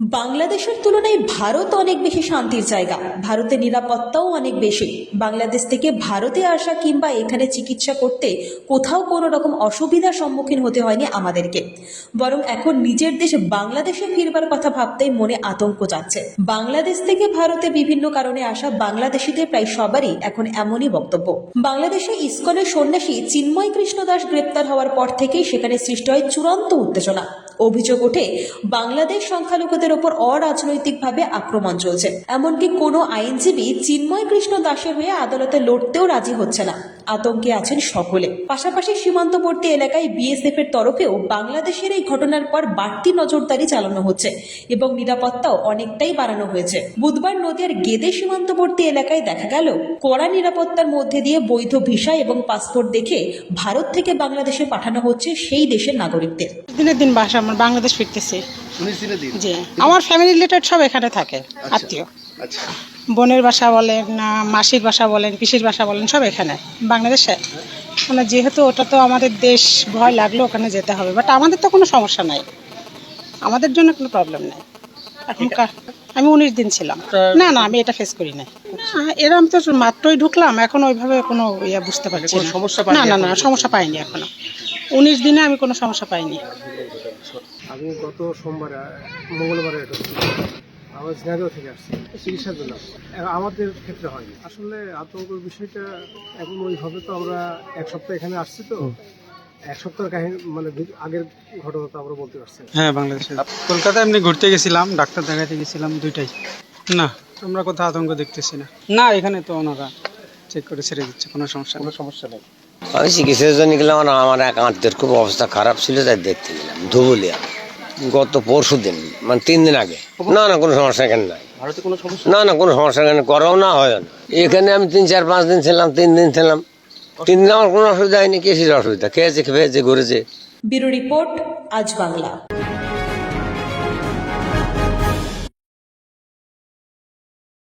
বাংলাদেশের তুলনায় ভারত অনেক বেশি শান্তির জায়গা। ভারতের নিরাপত্তাও অনেক বেশি। বাংলাদেশ থেকে ভারতে আসা কিংবা এখানে চিকিৎসা করতে কোথাও কোনো রকম অসুবিধার সম্মুখীন হতে হয়নি আমাদেরকে। বরং এখন নিজের দেশ বাংলাদেশে ফিরবার কথা ভাবতেই মনে আতঙ্ক যাচ্ছে বাংলাদেশ থেকে ভারতে বিভিন্ন কারণে আসা বাংলাদেশিদের প্রায় সবারই এখন এমনই বক্তব্য। বাংলাদেশে ইস্কনের সন্ন্যাসী চিন্ময় কৃষ্ণ দাস গ্রেপ্তার হওয়ার পর থেকেই সেখানে সৃষ্টি হয় চূড়ান্ত উত্তেজনা। অভিযোগ ওঠে, বাংলাদেশ সংখ্যালঘুদের ওপর অরাজনৈতিকভাবে আক্রমণ চলছে। এমনকি কোনো আইনজীবী চিন্ময় কৃষ্ণ দাসের হয়ে আদালতে লড়তেও রাজি হচ্ছে না। আতঙ্কে আছেন সকলে। পাশাপাশি সীমান্তবর্তী এলাকায় বিএসএফ এর তরফেও বাংলাদেশের এই ঘটনার পর বাড়তি নজরদারি চালানো হচ্ছে এবং নিরাপত্তাও অনেকটাই বাড়ানো হয়েছে। বুধবার নদীর গেদে সীমান্তবর্তী এলাকায় দেখা গেল কড়া নিরাপত্তার মধ্যে দিয়ে বৈধ ভিসা এবং পাসপোর্ট দেখে ভারত থেকে বাংলাদেশে পাঠানো হচ্ছে সেই দেশের নাগরিকদের। দিনের দিন বাসা আমার বাংলাদেশ ফিরতেছি। জি। আমার ফ্যামিলি রিলেটেড সব এখানে থাকে আত্মীয়। আচ্ছা। বোনের বাসা বলেন না মাসির বাসা বলেন পিসির বাসা বলেন সব এখানে বাংলাদেশে। মানে যেহেতু ওটা তো আমাদের দেশ ভয় লাগল ওখানে যেতে হবে। বাট আমাদের তো কোনো সমস্যা নাই। আমাদের জন্য কোনো প্রবলেম নেই। এখনকার আমি উনিশ দিন ছিলাম। না না আমি এটা ফেস করি নাই। আহ, এরম তো মাত্রই ঢুকলাম এখন ওইভাবে কোনো ইয়ে বুঝতে পারছি কোনো না। সমস্যা না না না সমস্যা পাইনি এখনও। উনিশ দিনে আমি কোনো সমস্যা পাইনি। আমি গত সোমবার মঙ্গলবারে। আমার ঝিনাইদহ থেকে আসছি। চিকিৎসার জন্য। আমাদের ক্ষেত্রে হয়নি। আসলে আতঙ্কের বিষয়টা এখন ওইভাবে তো আমরা এক সপ্তাহ এখানে আসছি তো। এক সপ্তাহের কাহিনী মানে আগের ঘটনা তো আমরা বলতে পারছি হ্যাঁ বাংলাদেশে কলকাতায় এমনি ঘুরতে গেছিলাম ডাক্তার দেখাতে গেছিলাম দুইটাই। না আমরা কোথাও আতঙ্ক দেখতেছি না। না এখানে তো ওনারা চেক করে ছেড়ে দিচ্ছে কোনো সমস্যা কোনো সমস্যা নেই। আমি চিকিৎসার জন্য গেলাম আর আমার এক আত্মীয়র খুব অবস্থা খারাপ ছিল তাই দেখতে গেলাম। ধুবুলিয়া। গত পরশু দিন মানে তিন দিন আগে। না না কোনো সমস্যা এখানে নাই। ভারতে কোনো সমস্যা? না না কোনো সমস্যা এখানে করাও না হয় না। এখানে আমি তিন চার পাঁচ দিন ছিলাম তিন দিন ছিলাম। তিন দিন আমার কোনো অসুবিধা হয়নি কেসির অসুবিধা? খেয়েছে খেয়েছে ঘুরেছে। ব্যুরো রিপোর্ট আজ বাংলা।